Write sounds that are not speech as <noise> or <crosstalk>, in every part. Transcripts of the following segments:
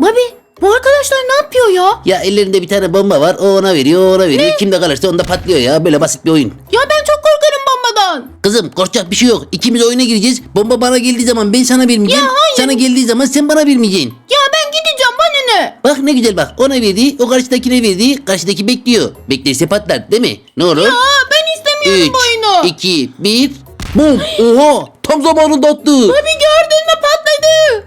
Babi bu arkadaşlar ne yapıyor ya? Ya ellerinde bir tane bomba var. O ona veriyor, o ona veriyor. Kimde kalırsa onda patlıyor ya. Böyle basit bir oyun. Ya ben çok korkarım bombadan. Kızım korkacak bir şey yok. İkimiz oyuna gireceğiz. Bomba bana geldiği zaman ben sana vermeyeceğim. Ya hayır. Sana geldiği zaman sen bana vermeyeceksin. Ya ben gideceğim bana ne? Bak ne güzel bak. Ona verdi, o karşıdakine verdi. Karşıdaki bekliyor. Beklerse patlar değil mi? Ne olur? Ya ben istemiyorum 3, bu oyunu. 2, 1. Bum. Oha. Tam zamanında attı. Babi patladı.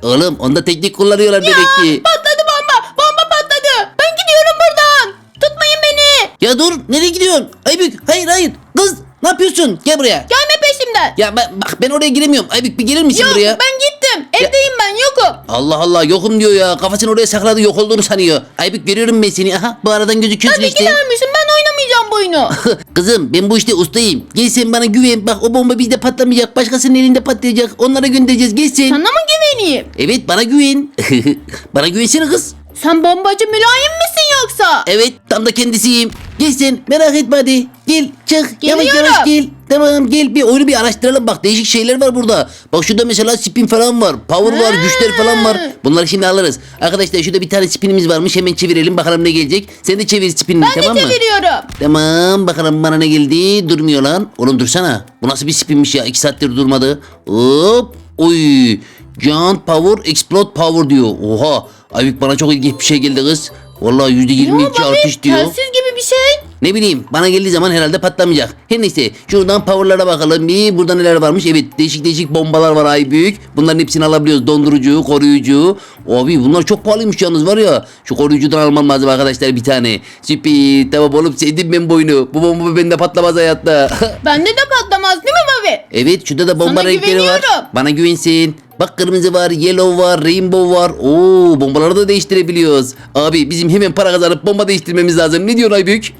Oğlum onda teknik kullanıyorlar demek ki. Patladı bomba. Bomba patladı. Ben gidiyorum buradan. Tutmayın beni. Ya dur nereye gidiyorsun? Aybük hayır hayır. Kız ne yapıyorsun? Gel buraya. Gelme peşimden. Ya ben, bak ben oraya giremiyorum. Aybük bir gelir misin Yok buraya? ben gittim. Evdeyim ben yokum. Allah Allah yokum diyor ya. Kafasını oraya sakladı yok olduğunu sanıyor. Aybük görüyorum ben seni. Aha bu aradan gözüküyorsun Tabii işte. gider misin? Ben oynamayacağım bu oyunu. <laughs> Kızım ben bu işte ustayım. Gel sen bana güven. Bak o bomba bizde patlamayacak. Başkasının elinde patlayacak. Onlara göndereceğiz. Gel sen. Sana mı güveneyim? Evet bana güven. <laughs> bana güvensene kız. Sen bombacı mülayim misin yoksa? Evet tam da kendisiyim. Gel sen merak etme hadi. Gel çık yavaş Geliyorum. yavaş gel. Tamam gel bir oyunu bir araştıralım bak değişik şeyler var burada. Bak şurada mesela spin falan var. Power var güçler falan var. Bunları şimdi alırız. Arkadaşlar şurada bir tane spinimiz varmış hemen çevirelim bakalım ne gelecek. Sen de çevir spinini Ben tamam de mı? çeviriyorum. Tamam bakalım bana ne geldi. Durmuyor lan. Oğlum dursana. Bu nasıl bir spinmiş ya? 2 saattir durmadı. Hop. Oy. Giant power, explode power diyor. Oha. Aybük bana çok ilginç bir şey geldi kız. Vallahi %22 Ya artış diyor. telsiz gibi bir şey. Ne bileyim bana geldiği zaman herhalde patlamayacak. Her neyse şuradan powerlara bakalım bir burada neler varmış. Evet değişik değişik bombalar var ay büyük. Bunların hepsini alabiliyoruz. Dondurucu, koruyucu. Abi bunlar çok pahalıymış yalnız var ya. Şu koruyucudan almam lazım arkadaşlar bir tane. Süper tamam oğlum sevdim ben bu oyunu. Bu bomba bende patlamaz hayatta. <laughs> Bende de patlamaz değil mi Babi? evet şurada da bomba Sana renkleri var. güveniyorum. Bana güvensin. Bak kırmızı var, yellow var, rainbow var. Oo bombaları da değiştirebiliyoruz. Abi bizim hemen para kazanıp bomba değiştirmemiz lazım. Ne diyorsun Aybük?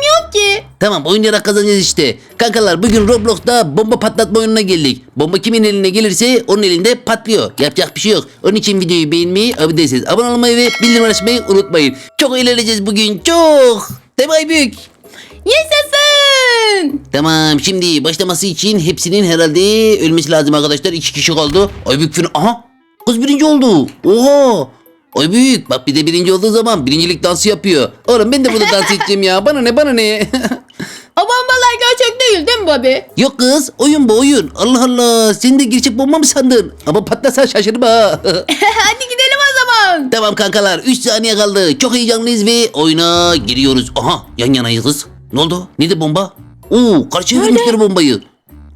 Yok ki. Tamam oynayarak kazanacağız işte. Kankalar bugün Roblox'ta bomba patlatma oyununa geldik. Bomba kimin eline gelirse onun elinde patlıyor. Yapacak bir şey yok. Onun için videoyu beğenmeyi, abone değilseniz abone olmayı ve bildirim açmayı unutmayın. Çok eğleneceğiz bugün çok. Mi büyük? Yaşasın. Tamam şimdi başlaması için hepsinin herhalde ölmesi lazım arkadaşlar. İki kişi kaldı. Aybük fin... Aha kız birinci oldu. Oha. Ay büyük bak bir de birinci olduğu zaman birincilik dansı yapıyor. Oğlum ben de burada dans <laughs> edeceğim ya. Bana ne bana ne. <laughs> O bombalar gerçek değil değil mi Babi? Yok kız oyun bu oyun. Allah Allah sen de gerçek bomba mı sandın? Ama patlasa şaşırma. <laughs> Hadi gidelim o zaman. tamam kankalar 3 saniye kaldı. Çok heyecanlıyız ve oyuna giriyoruz. Aha yan yanayız kız. Ne oldu? Nerede bomba? Oo karşıya vermişler bombayı.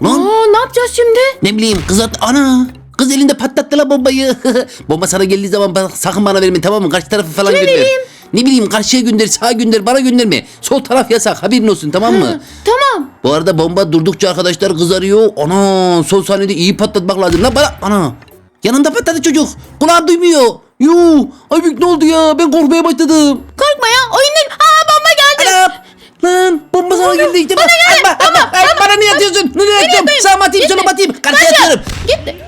Lan Aa, ne yapacağız şimdi? ne bileyim kız at ana. Kız elinde patlattı la bombayı. <laughs> Bomba sana geldiği zaman bana, sakın bana verme tamam mı? Karşı tarafı falan Kime gönder. vereyim? Ne bileyim karşıya gönder, sağa gönder, bana gönderme. Sol taraf yasak haberin olsun tamam mı? Tamam. Bu arada bomba durdukça arkadaşlar kızarıyor. Ana son saniyede iyi patlatmak lazım. Lan bana ana. Yanında patladı çocuk. Kulağım duymuyor. Yuu. Aybük ne oldu ya? Ben korkmaya başladım. Korkma ya oyunun. Aa bomba geldi. Anam. Lan bomba sana geldi işte. Bana geldi. Atma, atma, Tamam, atma. Bana niye atıyorsun? Nereye atıyorum? atayım? Sağa mı atayım, sola mı Gitti. atayım? Karşıya Kaçın. atıyorum. Gitti.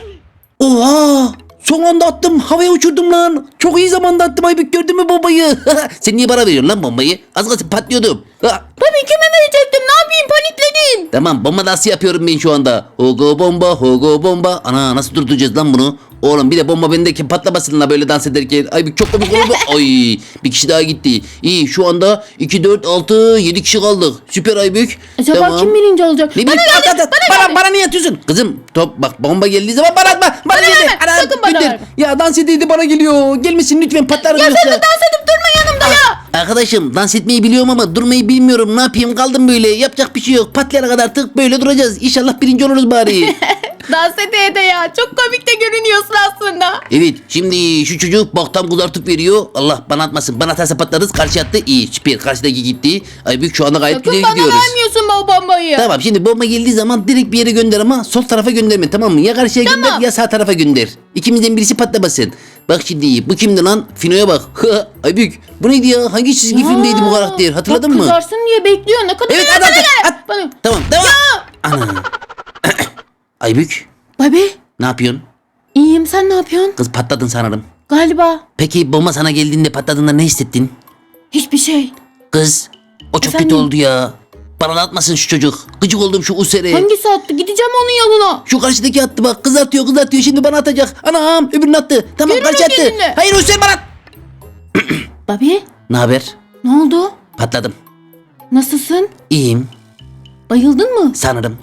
Oha. Son anda attım. Havaya uçurdum lan. Çok iyi zamanda attım Aybük. Gördün mü bombayı? <laughs> Sen niye bana veriyorsun lan bombayı? Az kalsın patlıyordum. Ha. Babi kime verecektim ne yapayım panikledim. Tamam bomba dansı yapıyorum ben şu anda. Hogo bomba hogo bomba. Ana nasıl durduracağız lan bunu? Oğlum bir de bomba bendeki patlamasın la böyle dans ederken. Ay bir çok komik oldu. <laughs> Ay bir kişi daha gitti. İyi şu anda 2, 4, 6, 7 kişi kaldık. Süper Aybük. Acaba kim birinci olacak? Ne bana bileyim, geldi. at, at, at. bana, Bana, bana niye atıyorsun? Kızım top bak bomba geldiği zaman bana atma. Bana, Bana geldi. sakın bana. Ya dans edildi bana geliyor. Gelmesin lütfen patlarım Ya yoksa. sen de dans edip durma yanımda ya. Arkadaşım dans etmeyi biliyorum ama durmayı bilmiyorum. Ne yapayım kaldım böyle. Yapacak bir şey yok. Patlayana kadar tık böyle duracağız. İnşallah birinci oluruz bari. <laughs> dans ede ede ya. Çok komik de görünüyorsun aslında. evet şimdi şu çocuk bak tam kızartıp veriyor. Allah bana atmasın. Bana atarsa patlarız. Karşı attı. İyi süper. Karşıdaki gitti. Ay büyük şu anda gayet Sakın güzel bana gidiyoruz. vermiyorsun bu bombayı. Tamam şimdi bomba geldiği zaman direkt bir yere gönder ama sol tarafa gönderme tamam mı? Ya karşıya gönder Tamam. ya sağ tarafa gönder. İkimizden birisi patlamasın. Bak şimdi bu kimdi lan? Fino'ya bak. Ay büyük. Bu neydi ya? Hangi çizgi filmdeydi bu karakter? Hatırladın bak, mı? Kızarsın diye bekliyor. Ne kadar Evet bana at at. Bana. Tamam devam. Ana. <laughs> Aybük Babi ne yapıyorsun? iyiyim sen ne yapıyorsun? Kız patladın sanırım. Galiba Peki bomba sana geldiğinde patladığında ne hissettin? hiçbir şey. Kız o çok Efendim? kötü oldu ya. Bana da atmasın şu çocuk. Gıcık oldum şu User'e. Hangisi attı? Gideceğim onun yanına. Şu karşıdaki attı bak. Kızartıyor kızartıyor. Şimdi bana atacak. Anam öbürünü attı. Tamam Yürü karşı attı. kendine. Hayır User bana. at- <clears throat> Babi Ne haber? ne oldu? Patladım. Nasılsın? İyiyim. Bayıldın mı? Sanırım.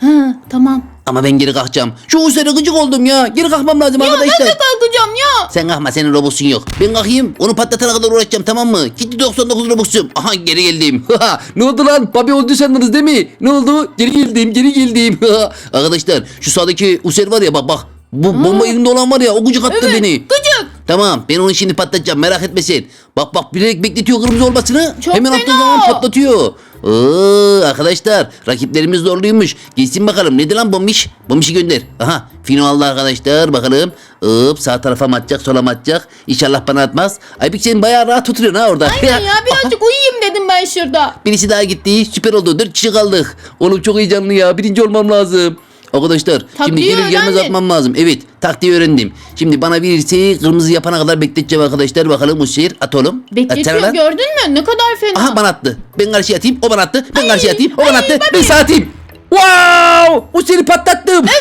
Ha tamam. Ama ben geri kalkacağım. Şu User'e gıcık oldum ya. Geri kalkmam lazım Ya arkadaşlar. ben de kalkacağım ya. Sen kalkma senin robotsun yok. Ben kalkayım onu patlatana kadar uğraşacağım tamam mı? Gitti 99 robuxum. Aha geri geldim. <laughs> ne oldu lan? Babi oldu sandınız değil mi? Ne oldu? Geri geldim geri geldim. <laughs> Arkadaşlar şu sağdaki User var ya bak bak. Bu bomba elinde olan var ya o gıcık attı beni. Gıcık. Tamam ben onu şimdi patlatacağım merak etme sen. Bak bak bilerek bekletiyor kırmızı olmasını. Çok Hemen attığı zaman patlatıyor. Oo, arkadaşlar rakiplerimiz zorluymuş. Gelsin bakalım nedir lan bombiş? Bombişi gönder. Aha Fino aldı arkadaşlar bakalım. Hop sağ tarafa mı atacak sola mı atacak? İnşallah bana atmaz. Aybük sen bayağı rahat oturuyorsun ha orada. Aynen ya <laughs> birazcık uyuyayım dedim ben şurada. Birisi daha gitti. Süper oldu. Dört kişi kaldık. Oğlum çok heyecanlı ya. Birinci olmam lazım. Arkadaşlar şimdi Taktiği gelir gelmez öğrendin. atmam lazım. Evet taktiği öğrendim. Şimdi bana birisi kırmızı yapana kadar bekleteceğim arkadaşlar. Bakalım bu şehir at oğlum. Atsana Bekletiyor lan. gördün mü? Ne kadar fena. Aha bana attı. Ben karşıya atayım. O bana attı. Ben Ay, karşıya atayım. O bana ay, attı. Babi. Ben sağa atayım. Wow! O seni patlattım. <laughs>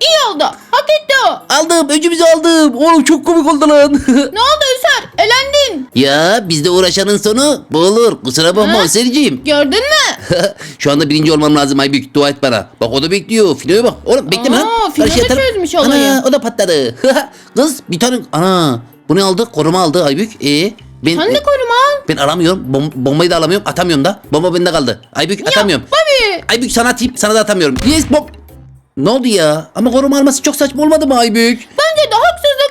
İyi oldu. Hak etti o. aldım. Öcümüzü aldım. Oğlum çok komik oldu lan. <laughs> Ne oldu Öser? Elendin. ya bizde uğraşanın sonu bu olur. Kusura bakma Ha? Gördün mü? Şu anda birinci olmam lazım Aybük. Dua et bana. Bak o da bekliyor. Filo'ya bak. Oğlum bekleme Aa, lan. Filo da atarım. çözmüş olayı. Ana o da patladı. <laughs> Kız bir tane. Ana. Bu ne aldı? Koruma aldı Aybük. E ben, Sen de koruma al. ben alamıyorum. Bom- bombayı da alamıyorum. Atamıyorum da. Bomba bende kaldı. Aybük atamıyorum. Babi. Aybük sana atayım. Sana da atamıyorum. Yes bom. Ne oldu ya? Ama koruma alması çok saçma olmadı mı Aybük? Bence de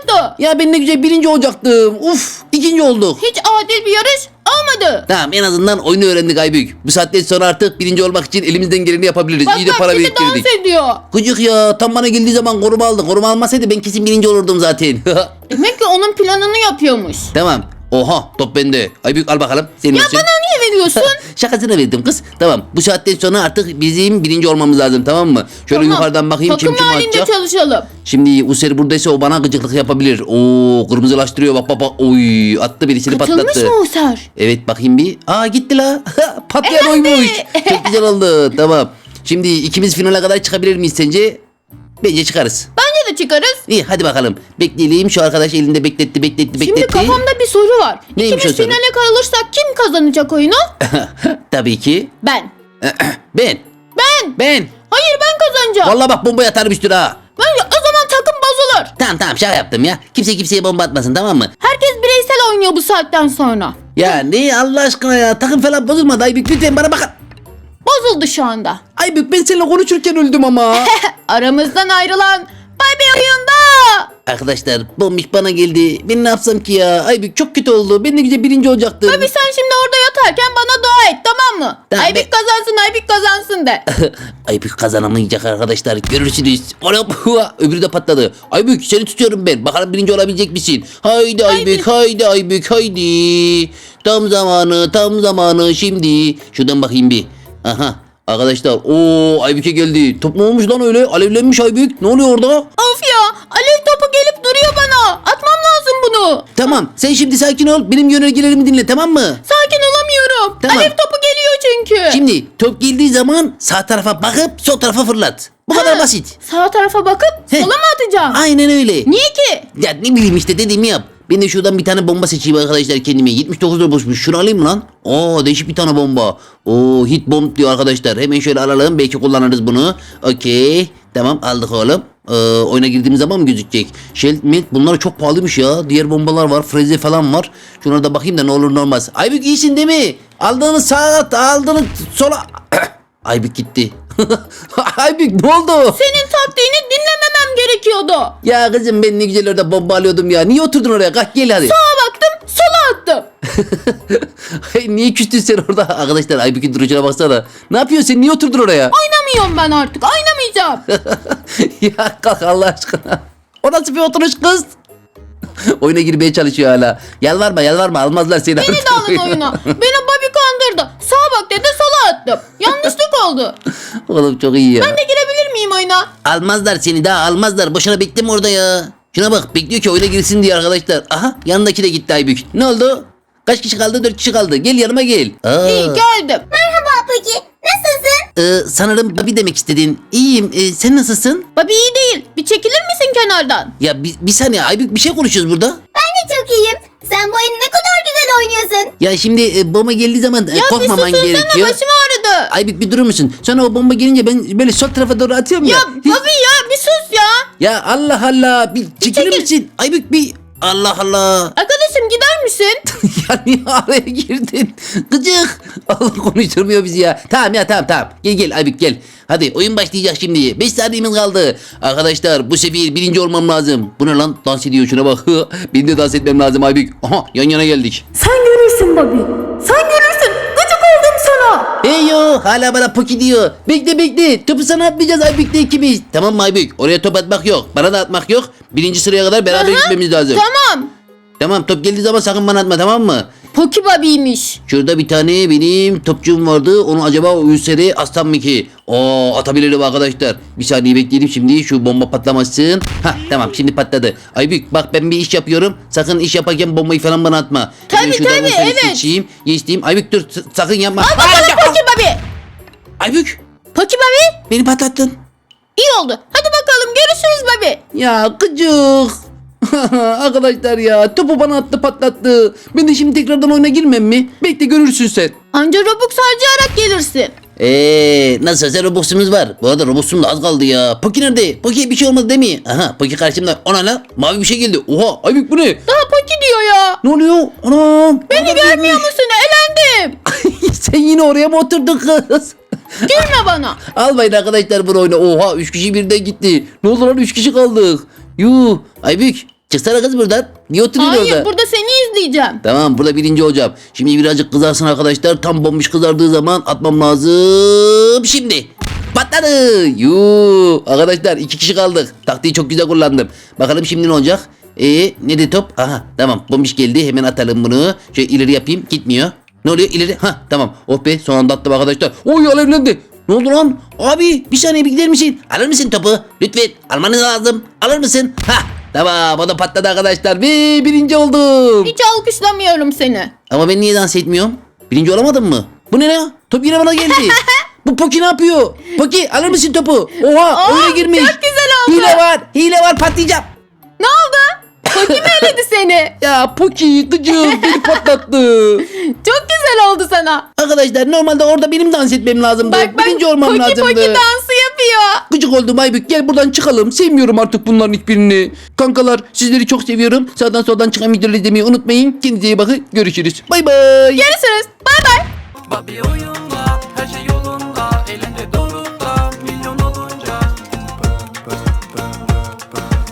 haksızlıktı. Ya ben ne güzel birinci olacaktım. Uf ikinci olduk. Hiç adil bir yarış olmadı. Tamam en azından oyunu öğrendik Aybük. Bu saatten sonra artık birinci olmak için elimizden geleni yapabiliriz. Bak İyi de bak para şimdi biriktirdik. dans ediyor. Gıcık ya tam bana geldiği zaman koruma aldı. Koruma almasaydı ben kesin birinci olurdum zaten. <laughs> Demek ki onun planını yapıyormuş. tamam. Oha top bende. Aybük al bakalım. Senin Ya olsun. bana veriyorsun? Şakasına verdim kız. Tamam bu saatten sonra artık bizim birinci olmamız lazım tamam mı? Şöyle Tamam. yukarıdan bakayım Takım kim kim halinde atacak. çalışalım. Şimdi User buradaysa o bana gıcıklık yapabilir. Oo kırmızılaştırıyor bak bak bak. Oy attı birisini Katılmış patlattı. mı User? Evet bakayım bir. Aa gitti la. <laughs> Patlayan oymuş. Çok güzel oldu. Tamam. Şimdi ikimiz finale kadar çıkabilir miyiz sence? Bence çıkarız. Bence de çıkarız. İyi hadi bakalım. Bekleyelim. Şu arkadaş elinde bekletti bekletti bekletti. Şimdi kafamda bir soru var. Neymiş İkimiz o soru? finale kalırsak kim kazanacak oyunu? <laughs> Tabii ki. Ben. <clears throat> Ben. Ben. Ben. Hayır ben kazanacağım. Vallahi bak bomba atarım üstüne ha. Ben o zaman takım bozulur. Tamam tamam şaka yaptım ya. Kimse kimseye bomba atmasın tamam mı? Herkes bireysel oynuyor bu saatten sonra. Ya ne Allah aşkına ya. Takım falan bozulmadı Aybük. Lütfen bana bakın. Bozuldu şu anda. Aybük ben seninle konuşurken öldüm ama. <laughs> Aramızdan ayrılan oyunda. Arkadaşlar bombiş bana geldi. Ben ne yapsam ki ya? Aybük çok kötü oldu. Ben de güzel birinci olacaktım. Tabii sen şimdi orada yatarken bana dua et tamam mı? Tamam, Aybik ben- kazansın Aybik kazansın de. <laughs> Aybük kazanamayacak arkadaşlar. Görürsünüz. Oğlum, Öbürü de patladı. Aybük seni tutuyorum ben. Bakalım birinci olabilecek misin? Haydi Aybük haydi Aybük haydi. Tam zamanı tam zamanı şimdi. Şuradan bakayım bir. Aha. Arkadaşlar o Aybük'e geldi. Top ne olmuş lan öyle? Alevlenmiş Aybük. Ne oluyor orada? of ya alev topu gelip duruyor bana. Atmam lazım bunu. Tamam sen şimdi sakin ol. Benim yönergelerimi dinle tamam mı? Sakin olamıyorum. Tamam. Alev topu geliyor çünkü. Şimdi top geldiği zaman sağ tarafa bakıp sol tarafa fırlat. Bu kadar Ha, basit. Sağ tarafa bakıp Heh. sola mı atacağım? Aynen öyle. Niye ki? Ya ne bileyim işte dediğimi yap. Ben de şuradan bir tane bomba seçeyim arkadaşlar kendime. 79 lira boşmuş. Şunu alayım mı lan? Oo değişik bir tane bomba. Oo hit bomb diyor arkadaşlar. Hemen şöyle alalım. Belki kullanırız bunu. Okey. Tamam aldık oğlum. Ee, oyuna girdiğimiz zaman mı gözükecek? Shell bunlar çok pahalıymış ya. Diğer bombalar var. Freze falan var. Şuna da bakayım da ne olur ne olmaz. Aybük iyisin değil mi? Aldığını sağa. Aldığını sola... <coughs> Aybük gitti. <laughs> Aybük ne oldu? Senin taktiğini dinlememem gerekiyordu. Ya kızım ben ne güzel orada bomba alıyordum ya. Niye oturdun oraya? Kalk gel hadi. Sağa baktım sola attım. <laughs> Hey, niye küstün sen orada? Arkadaşlar Aybük'ün duruşuna baksana. Ne yapıyorsun sen? Niye oturdun oraya? Oynamıyorum ben artık oynamayacağım. <laughs> ya kalk Allah aşkına. O nasıl bir oturuş kız? <laughs> Oyuna girmeye çalışıyor hala. Yalvarma yalvarma almazlar seni. Beni de alın oyuna. Beni Bobby kandırdı. Sağa bak dedi sola attım. Yanlışlık oldu. Oğlum çok iyi ya. Ben de girebilir miyim oyuna? Almazlar seni daha almazlar. Boşuna bekleme orada ya. Şuna bak bekliyor ki oyuna girsin diye arkadaşlar. Aha yanındaki de gitti Aybük. Ne oldu? Kaç kişi kaldı? Dört kişi kaldı. Gel yanıma gel. Aa. İyi geldim. Merhaba Paki. Ee, sanırım Babi demek istedin. İyiyim. Ee, sen nasılsın? Babi iyi değil. Bir çekilir misin kenardan? Ya bir, bir saniye Aybük bir şey konuşuyoruz burada. Ben de çok iyiyim. Sen bu oyunu ne kadar güzel oynuyorsun. Ya şimdi e, bomba geldiği zaman e, Ya korkmaman bir susunsana gerekiyor. başım ağrıdı. Aybük bir durur musun? Sonra o bomba gelince ben böyle sol tarafa doğru atıyorum ya. Ya Babi ya bir sus ya. Ya Allah Allah bir çekilir çekil. misin? Aybük bir Allah Allah. Arkadaşım gider misin? <laughs> ya niye araya girdin? Gıcık. Allah konuşturmuyor bizi ya. Tamam ya tamam tamam. Gel gel Aybük gel. Hadi oyun başlayacak şimdi. 5 saniyemiz kaldı. Arkadaşlar bu sefer birinci olmam lazım. Bu ne lan? Dans ediyor şuna bak. <laughs> Benim de dans etmem lazım Aybük. Aha yan yana geldik. Sen görürsün Babi. Sen görürsün. Sana. Hey yo hala bana poki diyor. Bekle bekle topu sana atmayacağız Aybük'le ikimiz. Tamam mı Aybük? Oraya top atmak yok. Bana da atmak yok. Birinci sıraya kadar beraber Aha, gitmemiz lazım. Tamam. Tamam top geldiği zaman sakın bana atma tamam mı? Poki Babi'ymiş. Şurada bir tane benim topçum vardı. Onu acaba o Ülser'e aslan mı ki? Oo atabilirim arkadaşlar. Bir saniye bekleyelim şimdi şu bomba patlamasın. Ha tamam şimdi patladı. Aybük bak ben bir iş yapıyorum. Sakın iş yaparken bombayı falan bana atma. Tabii, Hemen tabii, Ülser'i evet. Seçeyim, geçtiğim. Aybük dur sakın yapma. Al bakalım Poki Babi. Aybük Poki Babi. beni patlattın. İyi oldu. Hadi bakalım görüşürüz Babi. Ya gıcık. <laughs> Arkadaşlar ya topu bana attı patlattı. Ben de şimdi tekrardan oyuna girmem mi? Bekle görürsün sen. Anca Robux harcayarak gelirsin. Eee nasılsa Robux'umuz var. Bu arada Robux'um da az kaldı ya. Poki nerede? Poki'ye bir şey olmadı değil mi? Aha Poki karşımda. Ona lan mavi bir şey geldi. Oha Aybük bu ne? Daha Poki diyor ya. Ne oluyor? Anam. Beni görmüyor musun? Elendim. <laughs> Sen yine oraya mı oturdun kız? Gülme bana. <laughs> Almayın arkadaşlar bu oyunu. Oha 3 kişi birden gitti. Ne oldu lan 3 kişi kaldık. Yuh. Aybük çıksana kız buradan. Niye oturuyorsun Hayır orada? burada seni izleyeceğim. Tamam burada birinci olacağım. Şimdi birazcık kızarsın arkadaşlar. Tam bombiş kızardığı zaman atmam lazım. Şimdi. Patladı. Yuu. Arkadaşlar iki kişi kaldık. Taktiği çok güzel kullandım. Bakalım şimdi ne olacak? Ee, ne top? Aha tamam bombiş geldi. Hemen atalım bunu. Şöyle ileri yapayım. Gitmiyor. Ne oluyor ileri? Ha tamam. Oh be son anda attım arkadaşlar. Oy alevlendi. Ne oldu lan? Abi bir saniye bir gider misin? Alır mısın topu? Lütfen almanız lazım. Alır mısın? Ha tamam o da patladı arkadaşlar. Ve birinci oldum. Hiç alkışlamıyorum seni. Ama ben niye dans etmiyorum? Birinci olamadın mı? Bu ne ya? Top yine bana geldi. <laughs> Bu Poki ne yapıyor? Poki alır mısın topu? Oha Aa, oyuna girmiş. çok güzel oldu. Hile var. Hile var patlayacağım. Ne oldu? Poki mi eledi seni? <laughs> Ya Poki gıcık beni patlattı. <laughs> Çok güzel oldu sana. Arkadaşlar normalde orada benim dans etmem lazımdı. Bak bak Birinci olmam Poki lazımdı. Poki dansı yapıyor. Gıcık oldum Aybük gel buradan çıkalım. Sevmiyorum artık bunların hiçbirini. Kankalar sizleri çok seviyorum. Sağdan soldan çıkan videoları izlemeyi unutmayın. Kendinize iyi bakın. Görüşürüz. Bay bay. Görüşürüz. Bay bay. Babi oyunda her şey yolunda elinde doğrunda milyon olunca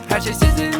Her şey sizin